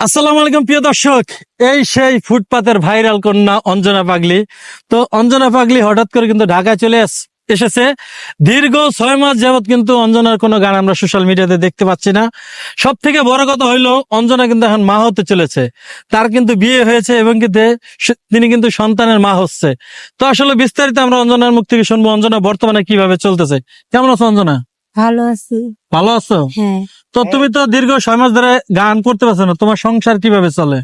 আসসালামু আলাইকুম, প্রিয় দর্শক। এই সেই ফুটপাতের ভাইরাল কন্যা অঞ্জনা পাগলি। তো অঞ্জনা পাগলি হঠাৎ করে কিন্তু ঢাকায় চলে এসেছে। দীর্ঘ ছয় মাস যাবত কিন্তু অঞ্জনার কোনো গান আমরা সোশ্যাল মিডিয়াতে দেখতে পাচ্ছি না। সব থেকে বড় কথা হইল, অঞ্জনা কিন্তু এখন মা হতে চলেছে। তার কিন্তু বিয়ে হয়েছে এবং কিন্তু তিনি কিন্তু সন্তানের মা হচ্ছে। তো আসলে বিস্তারিত আমরা অঞ্জনার মুখ থেকে শুনব। অঞ্জনা বর্তমানে কীভাবে চলতেছে? কেমন আছো অঞ্জনা? ভালো আছি। ভালো আছো? হ্যাঁ। তো তুমি তো দীর্ঘ ছয় মাস ধরে গান করতে পারছ না তোমার সংসার কীভাবে চলে?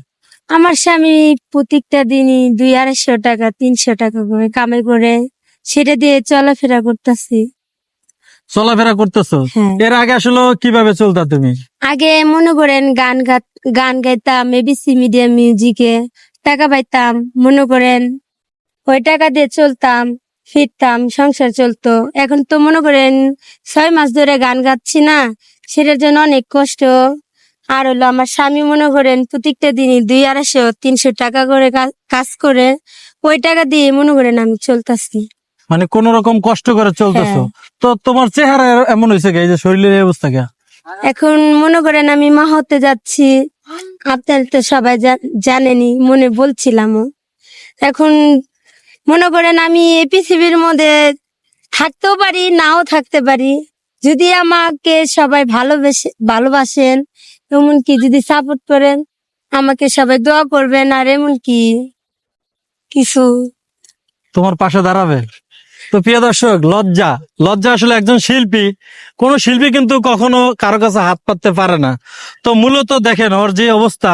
আমার স্বামী প্রত্যেকটা দিনই দুই আড়াইশো টাকা তিনশো টাকা করে কামাই করে সেটা দিয়ে চলাফেরা করতেছি। চলাফেরা করতেছো? হ্যাঁ। এর আগে আসলে কীভাবে চলতা তুমি? আগে মনে করেন গান গান গাইতাম এবিসি মিডিয়া মিউজিকে টাকা পাইতাম মনে করেন ওই টাকা দিয়ে চলতাম। ফিরতাম সংসার চলতো। এখন তো মনে করেন ছয় মাস ধরে গান গাচ্ছি না সেটার জন্য অনেক কষ্ট। আর হলো আমার স্বামী মনে করেন প্রত্যেকটা দিনই দুই আড়াইশো তিনশো টাকা করে কাজ করে ওই টাকা দিয়ে মনে করেন আমি চলতেছি। মানে কোন রকম কষ্ট করে চলতেছো? হ্যাঁ। তো তোমার চেহারা এমন হয়েছে এই যে শরীরের অবস্থা কে এখন মনে করেন আমি মা হতে যাচ্ছি আপনার তো সবাই জানেনি মনে বলছিলামও। এখন মনে করেন আমি এই পৃথিবীর মধ্যে থাকতেও পারি, নাও থাকতে পারি। যদি আমাকে সবাই ভালোবেসে ভালোবাসেন, এমনকি যদি সাপোর্ট করেন, আমাকে সবাই দোয়া করবেন, আর এমনকি কিছু। তোমার পাশে দাঁড়াবে তো প্রিয় দর্শক, লজ্জা। লজ্জা আসলে একজন শিল্পী। কোন শিল্পী কিন্তু কখনো কারও কাছে হাত পাততে পারে না। তো মূলত দেখেন, ওর যে অবস্থা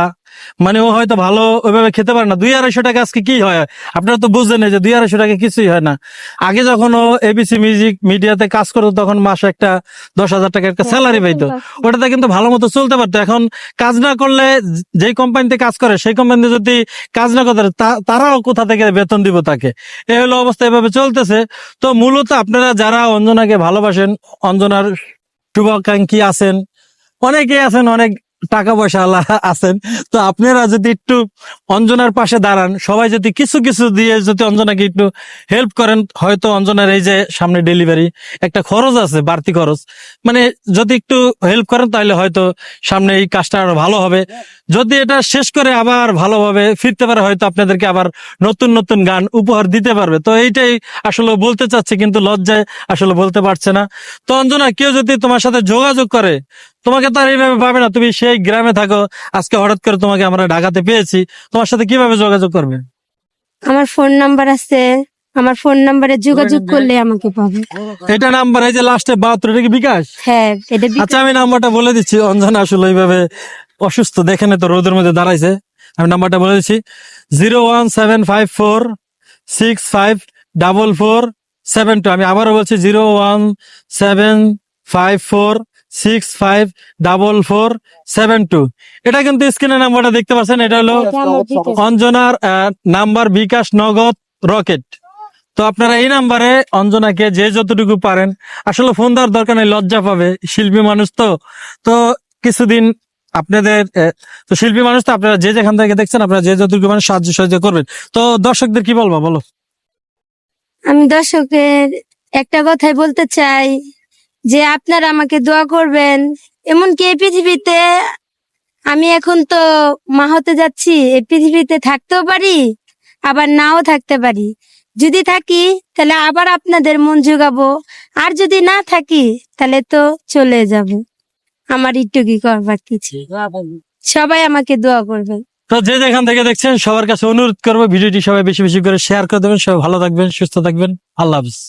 মানে ও হয়তো ভালো ওইভাবে খেতে পারে না। দুই আড়াইশো টাকা আজকে কি হয়? আপনারা তো বুঝলেন যে দুই আড়াইশো টাকা কিছুই হয় না। আগে যখন ও এবিসি মিউজিক মিডিয়াতে কাজ করতো তখন মাসে একটা দশ হাজার টাকা একটা স্যালারি পাইতো। ওটাতে কিন্তু ভালো মতো চলতে পারতো। এখন কাজ না করলে যে কোম্পানিতে কাজ করে সেই কোম্পানিতে যদি কাজ না করে তা- তারাও কোথা থেকে বেতন দিব তাকে? এই হলো অবস্থা এভাবে চলতেছে। তো মূলত আপনারা যারা অঞ্জনাকে ভালোবাসেন অঞ্জনার শুভাকাঙ্ক্ষী আছেন অনেকেই আছেন অনেক টাকা পয়সা আল্লাহ আছেন। তো আপনারা যদি একটু অঞ্জনার পাশে দাঁড়ান, সবাই যদি কিছু কিছু দিয়ে যদি অঞ্জনাকে একটু হেল্প করেন, হয়তো অঞ্জনার এই যে সামনে ডেলিভারি একটা খরচ আছে, বাড়তি খরচ। মানে যদি একটু হেল্প করেন, তাহলে হয়তো সামনে এই কাজটা আরও ভালো হবে। যদি এটা শেষ করে আবার ভালোভাবে ফিরতে পারে, হয়তো আপনাদেরকে আবার নতুন নতুন গান উপহার দিতে পারবে। তো এইটাই আসলে বলতে চাচ্ছে, কিন্তু লজ্জায় আসলে বলতে পারছে না। তো অঞ্জনা, কেউ যদি তোমার সাথে যোগাযোগ করে তোমাকে তো আর এইভাবে পাবে না তুমি সেই গ্রামে থাকো আজকে হঠাৎ করে তোমাকে আমরা ঢাকাতে পেয়েছি তোমার সাথে কীভাবে যোগাযোগ করবে? আমার ফোন নাম্বার আছে আমার ফোন নাম্বারে যোগাযোগ করলে আমাকে পাবে। এটা নাম্বার এই যে লাস্টে বাহাত্তর এটা কি বিকাশ? হ্যাঁ এটা বিকাশ- আচ্ছা আমি নাম্বারটা বলে দিচ্ছি অঞ্জনা আসলে ওইভাবে অসুস্থ দেখেন তো রোদের মধ্যে দাঁড়াইছে। আমি নাম্বারটা বলে দিচ্ছি zero one seven five four six five double four seven two আমি আবারও বলছি zero one seven five four six five double four seven two এটা কিন্তু স্ক্রিনের নাম্বারটা দেখতে পাচ্ছেন এটা হলো। অঞ্জনার আহ, নাম্বার বিকাশ নগদ রকেট। তো আপনারা এই নাম্বারে অঞ্জনাকে যে যতটুকু পারেন আসলে ফোন দেওয়ার দরকার নেই লজ্জা পাবে। শিল্পী মানুষ তো। তো কিছুদিন আপনাদের তো শিল্পী মানুষ তো আপনারা যে যেখান থেকে দেখছেন আপনারা যে যতটুকু মানুষ সাহায্য সাহায্য করবেন। তো দর্শকদের কি বলব বলো। আমি দর্শকের একটা কথাই বলতে চাই যে আপনারা আমাকে দোয়া করবেন। এমনকি এই পৃথিবীতে আমি এখন তো মা হতে যাচ্ছি, এই পৃথিবীতে থাকতেও পারি, আবার নাও থাকতে পারি। যদি থাকি, তাহলে আবার আপনাদের মন জোগাবো। আর যদি না থাকি, তাহলে তো চলে যাব। আমার একটু কি করবার কিছু সবাই আমাকে দোয়া করবেন। তো যে যেখান থেকে দেখছেন, সবার কাছে অনুরোধ করব, ভিডিওটি সবাই বেশি বেশি করে শেয়ার করে দেবেন। সবাই ভালো থাকবেন, সুস্থ থাকবেন। আল্লাহ হাফিজ।